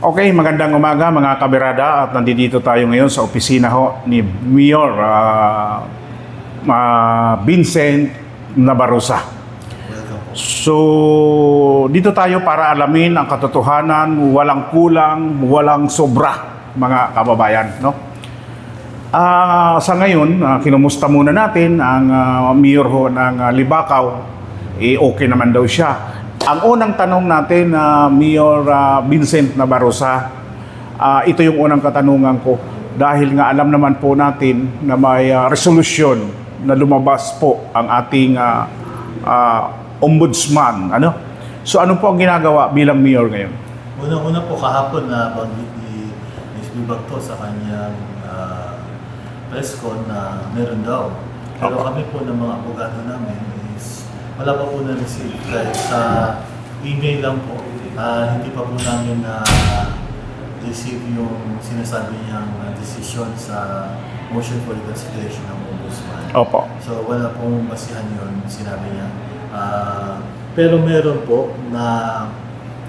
Okay, magandang umaga mga kabirada at nandito tayo ngayon sa opisina ho ni Mayor ah, ah, Vincent Nabarosa. So, dito tayo para alamin ang katotohanan, walang kulang, walang sobra mga kababayan, no? Ah, sa ngayon, ah, kinumusta muna natin ang ah, mayor ho ng ah, Libakaw. Eh, okay naman daw siya. Ang unang tanong natin, na Mayor ah, Vincent Nabarosa, ah, ito yung unang katanungan ko. Dahil nga alam naman po natin na may ah, resolusyon na lumabas po ang ating ah, ah, ombudsman. Ano? So ano po ang ginagawa bilang mayor ngayon? Unang-una po kahapon na banggit ni Ms. Bibagto sa kanyang ah, press con na meron daw. Pero Opo. kami po ng mga abogado namin is wala pa po na-receive kahit sa email lang po. Ah, hindi pa po namin na receive yung sinasabi niyang ah, decision sa motion for reconsideration ng ombudsman. Opo. So wala pong basihan yun, sinabi niya. Ah, pero meron po na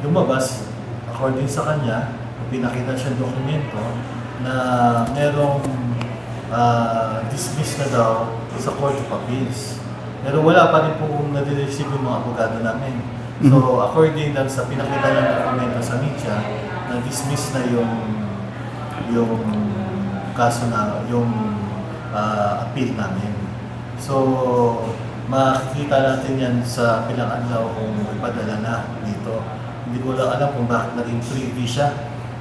lumabas, according sa kanya, pinakita siya dokumento na merong ah, dismiss na daw sa Court of Appeals. Pero wala pa rin po nadireceive yung mga abogado namin. So according lang sa pinakita niyang dokumento sa media, na-dismiss na yung yung kaso na yung ah, appeal namin. So, makikita natin yan sa pilang adlaw kung ipadala na dito. Hindi ko lang alam kung bakit naging privy siya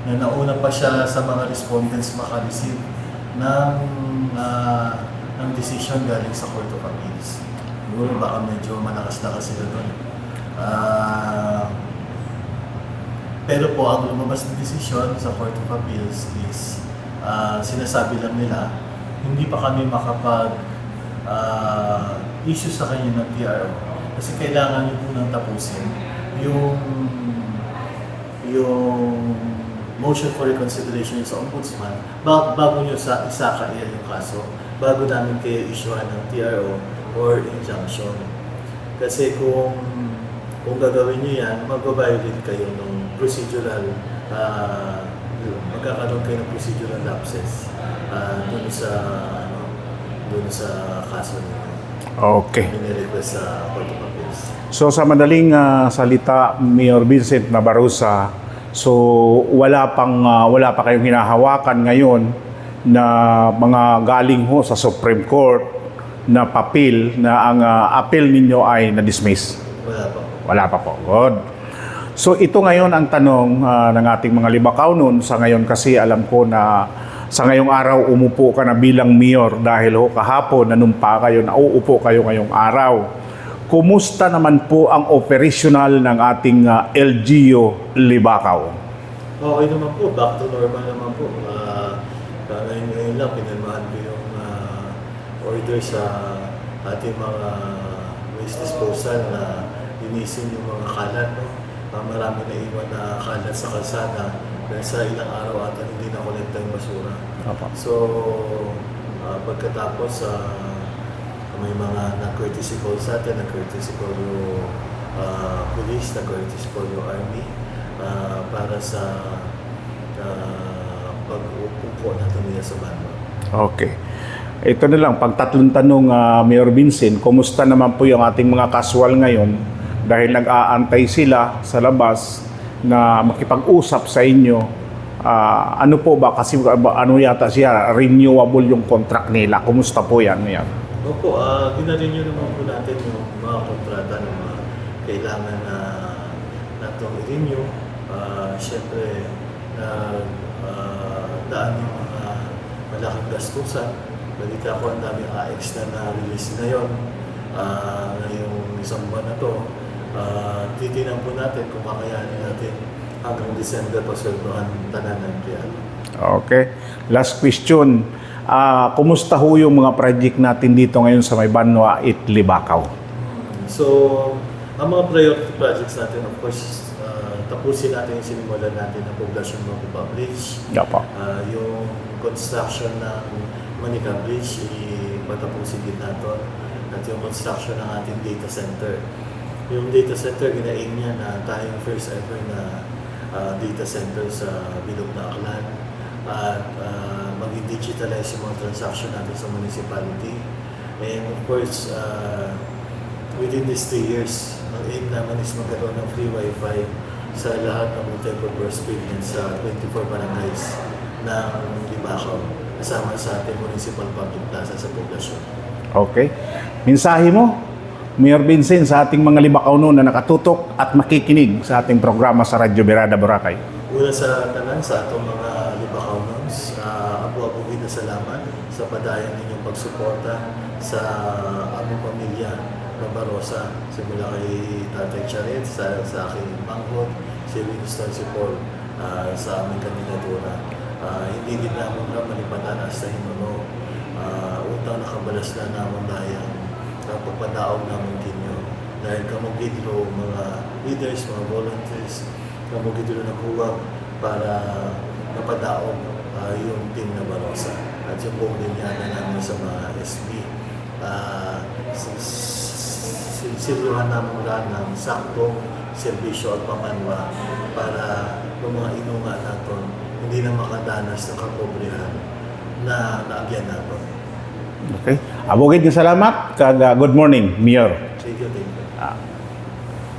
na nauna pa siya sa mga respondents makareceive ng, ah, ng decision galing sa Court of Appeals. Siguro baka medyo malakas na kasi doon. Ah, pero po, ang lumabas na desisyon sa Court of Appeals is ah, sinasabi lang nila, hindi pa kami makapag ah, issue sa kanya ng PRO. Kasi kailangan nyo po nang tapusin yung yung motion for reconsideration sa ombudsman bago, nyo sa isaka iyan yung kaso bago namin kayo issuean ng TRO or injunction. Kasi kung kung gagawin nyo yan, mag-violate kayo ng procedural ah, magkakaroon kayo ng procedural lapses ah, dun sa ano, dun sa kaso ninyo. Okay. Minirequest sa Court of Appeals. So sa madaling ah, salita, Mayor Vincent Nabarusa, so wala pang ah, wala pa kayong hinahawakan ngayon na mga galing ho sa Supreme Court na papel na ang ah, appeal ninyo ay na-dismiss. Wala pa. Wala pa po. Good. So ito ngayon ang tanong ah, ng ating mga libakaw noon sa ngayon kasi alam ko na sa ngayong araw umupo ka na bilang mayor dahil ho kahapon nanumpa kayo na uupo kayo ngayong araw. Kumusta naman po ang operational ng ating ah, LGU Libakaw? Okay naman po, back to normal naman po. Uh, ngayon, ngayon lang, pinirmahan ko yung order sa ating mga waste disposal na linisin yung mga kalat. No? Ah, marami na iwan na kalat sa kalsada dahil sa ilang araw ata hindi na kolekta yung basura. So, ah, pagkatapos, ah, may mga na-courtesy call sa atin, na-courtesy call yung ah, police, na-courtesy call yung army ah, para sa uh, pag-upo natin nila sa bando. Okay. Ito na lang, pag tatlong tanong, ah, Mayor Vincent, kumusta naman po yung ating mga casual ngayon dahil nag-aantay sila sa labas na makipag-usap sa inyo. Ah, ano po ba? Kasi ano yata siya, renewable yung contract nila. Kumusta po yan? yan? Opo, uh, ginarenew naman po natin yung mga kontrata ng mga kailangan na natong i-renew. Uh, Siyempre, na uh, daan yung mga malaking gastusan. Balita ko ang daming AX na na-release na yun. Uh, ngayong isang buwan na to, uh, titinan po natin kung kakayanin natin hanggang December pa sweldohan tanan ng empleyado. Okay. Last question. Ah, kumusta ho yung mga project natin dito ngayon sa may Banwa at Libakaw? So, ang mga priority projects natin, of course, uh, tapusin natin yung sinimulan natin ng Poblacion Mokuba Bridge. Yapo. Uh, yung construction ng Manica Bridge, ipatapusin din natin. At yung construction ng ating data center. Yung data center, gina-aim niya na tayong first ever na ah, data center sa Bilog na Aklan at ah, maging digitalize yung mga transaction natin sa municipality. And of course, ah, within these three years, ang aim naman is magkaroon ng free wifi sa lahat ng multipurpose buildings sa 24 barangays ng Libacaw kasama sa ating municipal public plaza sa poblasyon. Okay. Mensahe mo, Mayor Vincent, sa ating mga libakaw noon na nakatutok at makikinig sa ating programa sa Radyo Berada Boracay. Una sa tanan sa atong mga Libacawnons, uh, abu-abuhin na salamat sa padayon ninyong pagsuporta sa among pamilya na Barosa. Simula kay Tatay Charet, sa, sa aking manghod, si Winston, si Paul, ah, sa aming kandidatura. Ah, hindi din namin na malipatan sa hinuno. Uh, utang nakabalas na naman dahil ang pagpadaog namin kinyo. Dahil kamugidro mga leaders, mga volunteers, kamugidro na kuwag para napadaog ah, yung team na Barosa at yung buong linyada namin sa mga SB. Uh, sinsiluhan namin lang ng saktong serbisyo at pamanwa para yung mga inunga natin hindi na makadanas ng kapobrihan na naagyan natin. Okay. Abogid salamat. Kag good morning, Mayor. Thank you, thank you. Ah,